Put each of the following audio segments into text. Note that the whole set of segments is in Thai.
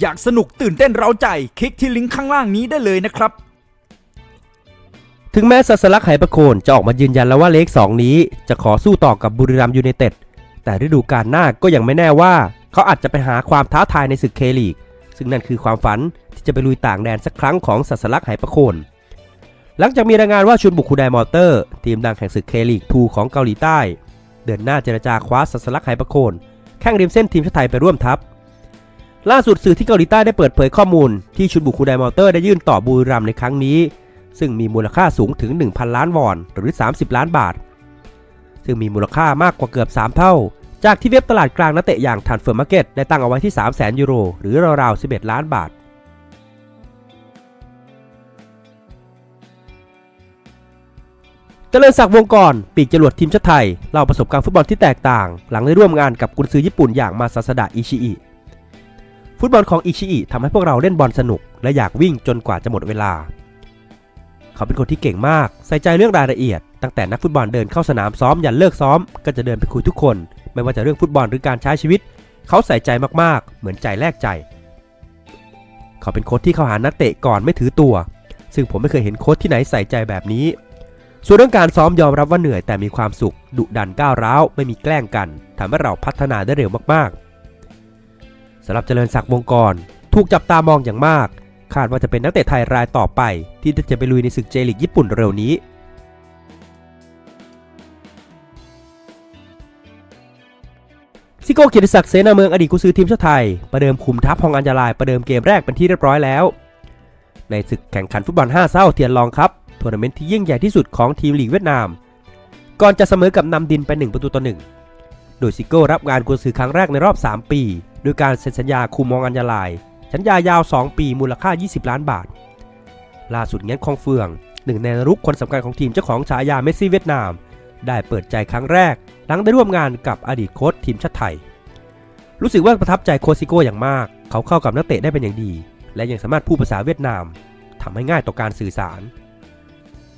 อยากสนุกตื่นเต้นเร้าใจ คลิกที่ลิงก์ข้างล่างนี้ได้เลยนะครับ ถึงแม้สัสลักไหประโคนจะออกมายืนยันแล้วว่าเลข 2 นี้ จะขอสู้ต่อกับบุรีรัมยูไนเต็ดแต่ฤดูกาลหน้าก็ยังไม่แน่ว่า เขาอาจจะไปหาความท้าทายในศึกเคลีก ซึ่งนั่นคือความฝันที่จะไปลุยต่างแดนสักครั้งของสัสลักไหประโคนหลังจากมีรายงานว่าชุนบุกคูไดมอเตอร์ ทีมดังแห่งศึกเคลีก2ของเกาหลีใต้ เดินหน้าเจรจาคว้าสัสลักไหประโคนแข่งริมเส้นทีมชาติไทยไปร่วมทัพ ล่าสุดสื่อที่เกาหลีใต้ได้เปิดเผยข้อมูล ที่ชุนบุคูไดมอเตอร์ได้ยื่นต่อบุรีรัมในครั้งนี้ ซึ่งมีมูลค่าสูงถึง 1,000 ล้านวอน หรือ 30 ล้านบาท ซึ่งมีมูลค่ามากกว่าเกือบ 3 เท่า จากที่เว็บตลาดกลางนักเตะอย่างทันเฟอร์มาร์เก็ตได้ตั้งเอาไว้ที่ 300,000ยูโร หรือราวๆ 11 ล้านบาทเจริญศักดิ์วงกรปีกจรวดทีมชาติไทยเล่าประสบการณ์ฟุตบอลที่แตกต่าง หลังได้ร่วมงานกับกุนซือญี่ปุ่นอย่างมาซาสดะอิชิอิ ฟุตบอลของอิชิอิทำให้พวกเราเล่นบอลสนุก และอยากวิ่งจนกว่าจะหมดเวลา เขาเป็นคนที่เก่งมาก ใส่ใจเรื่องรายละเอียด ตั้งแต่นักฟุตบอลเดินเข้าสนามซ้อมยันเลิกซ้อม ก็จะเดินไปคุยทุกคน ไม่ว่าจะเรื่องฟุตบอลหรือการใช้ชีวิต เขาใส่ใจมากๆ เหมือนใจแลกใจ เขาเป็นโค้ชที่เข้าหานักเตะก่อนไม่ถือตัว ซึ่งผมไม่เคยเห็นโค้ชที่ไหนใส่ใจแบบนี้ ส่วนเรื่องการซ้อมยอมรับว่าเหนื่อยแต่มีความสุข ดุดันก้าวร้าวไม่มีแกล้งกันทำให้เราพัฒนาได้เร็วมากๆ สำหรับเจริญศักดิ์วงกร ถูกจับตามองอย่างมาก คาดว่าจะเป็นนักเตะไทยรายต่อไป ที่จะไปลุยในศึกเจลิกญี่ปุ่นเร็วนี้ซิโก้เกียรติศักดิ์เสนาเมืองอดีตกุซือทีมชาติไทย ประเดิมคุมทัพฮองอัญญาลายประเดิมเกมแรกเป็นที่เรียบร้อยแล้ว ในศึกแข่งขันฟุตบอล 5เศร้าเทียนรองครับทัวร์นาเมนต์ที่ยิ่งใหญ่ที่สุดของทีมลีกเวียดนาม ก่อนจะเสมอกับนำดินไป 1 ประตูต่อ 1 โดยซิโก้รับงานกุซือครั้งแรกในรอบ 3 ปี โดยการเซ็นสัญญาคุมฮองอัญญาลาย สัญญายาว 2 ปีมูลค่า 20 ล้านบาท ล่าสุดเงี้ยคองเฟืองหนึ่งในรุกคนสำคัญของทีมเจ้าของฉายาเมสซี่เวียดนาม ได้เปิดใจครั้งแรก หลังได้ร่วมงานกับอดีตโค้ชทีมชาติไทย รู้สึกว่าประทับใจโคซิโก้อย่างมาก เขาเข้ากับนักเตะได้เป็นอย่างดี และยังสามารถพูดภาษาเวียดนามทำให้ง่ายต่อการสื่อสาร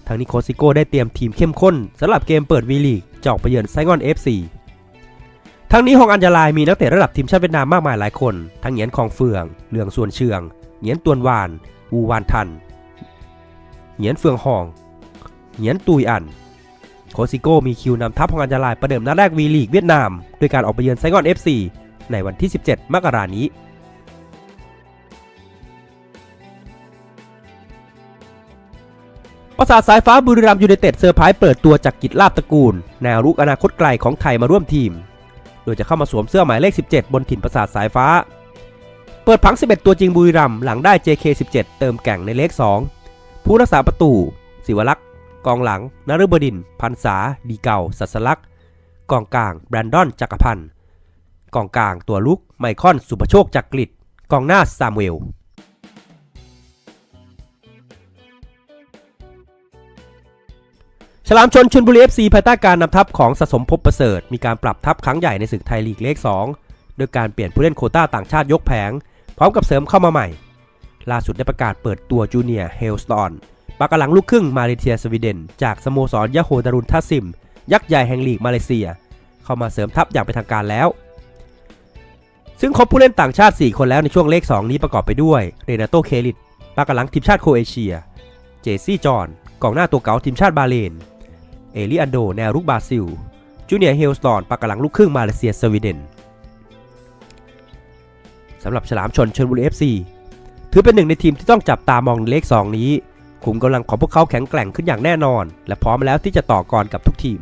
ทางนี้โคซิโก้ได้เตรียมทีมเข้มข้นสำหรับเกมเปิดวีลีกจะออกไปเยือนไซงอน FC ทั้งนี้ฮองอัญญาลายมีนักเตะระดับทีมชาติเวียดนามมากมายหลายคน ทั้งเหงียนคองเฟืองเหลืองส่วนเชืองเหงียนตวนวานวูวานทันเหงียนเฟืองหองเหงียนตุยอันโคซิโก้มีคิวนำทัพฮองอัญญาลายประเดิมนัดแรกวีลีกเวียดนามด้วยการออกไปเยือนไซงอน FC ในวันที่ 17 มกรานี้ประสาทสายฟ้าบุรีรัมย์ยูไนเต็ดเซอร์ไพรส์เปิดตัวจากกิจลาบตระกูลแนวรุกอนาคตไกลของไทยมาร่วมทีม โดยจะเข้ามาสวมเสื้อหมายเลข 17 บนถิ่นประสาทสายฟ้า เปิดผัง 11 ตัวจริงบุรีรัมหลังได้ JK17 เติมแก่งในเลข 2 ผู้รักษาประตู ศิวลักษ์กองหลังนฤบดินทร์พันษา ดีเก่าสัสลักษ์กองกลาง แบรนดอนจักรพันธ์กองกลางตัวลุกไมคอนสุภโชคจักริดกองหน้าซามเวล ฉลามชนชนบุรีเอฟซีภายใต้การนำทัพของสะสมภพประเสริฐ มีการปรับทัพครั้งใหญ่ในศึกไทยลีกเลข2โดยการเปลี่ยนผู้เล่นโคต้าต่างชาติยกแผง พร้อมกับเสริมเข้ามาใหม่ ล่าสุดได้ประกาศเปิดตัวจูเนียร์เฮลสตอนปากกาหลังลูกครึ่งมาเลเซียสวีเดน จากสโมสรยะโฮดารุนทัสซิม ยักษ์ใหญ่แห่งลีกมาเลเซีย เข้ามาเสริมทัพอย่างเป็นทางการแล้ว ซึ่งครบผู้เล่นต่างชาติ 4 คนแล้วในช่วงเลข 2 นี้ประกอบไปด้วยเรนาโตเคลิตปากกาหลังทีมชาติโคเอเชีย เจซี่จอห์นกองหน้าตัวเก๋าทีมชาติบาเลน เอลิอันโดแนวรุกบราซิล จูเนียร์เฮลสตอนปากกาหลังลูกครึ่งมาเลเซียสวีเดนสำหรับฉลามชนชนบุรี FC ถือเป็นหนึ่งในทีมที่ต้องจับตามองในเลข 2 นี้ขุมกำลังของพวกเขาแข็งแกร่งขึ้นอย่างแน่นอน และพร้อมแล้วที่จะต่อกรกับทุกทีม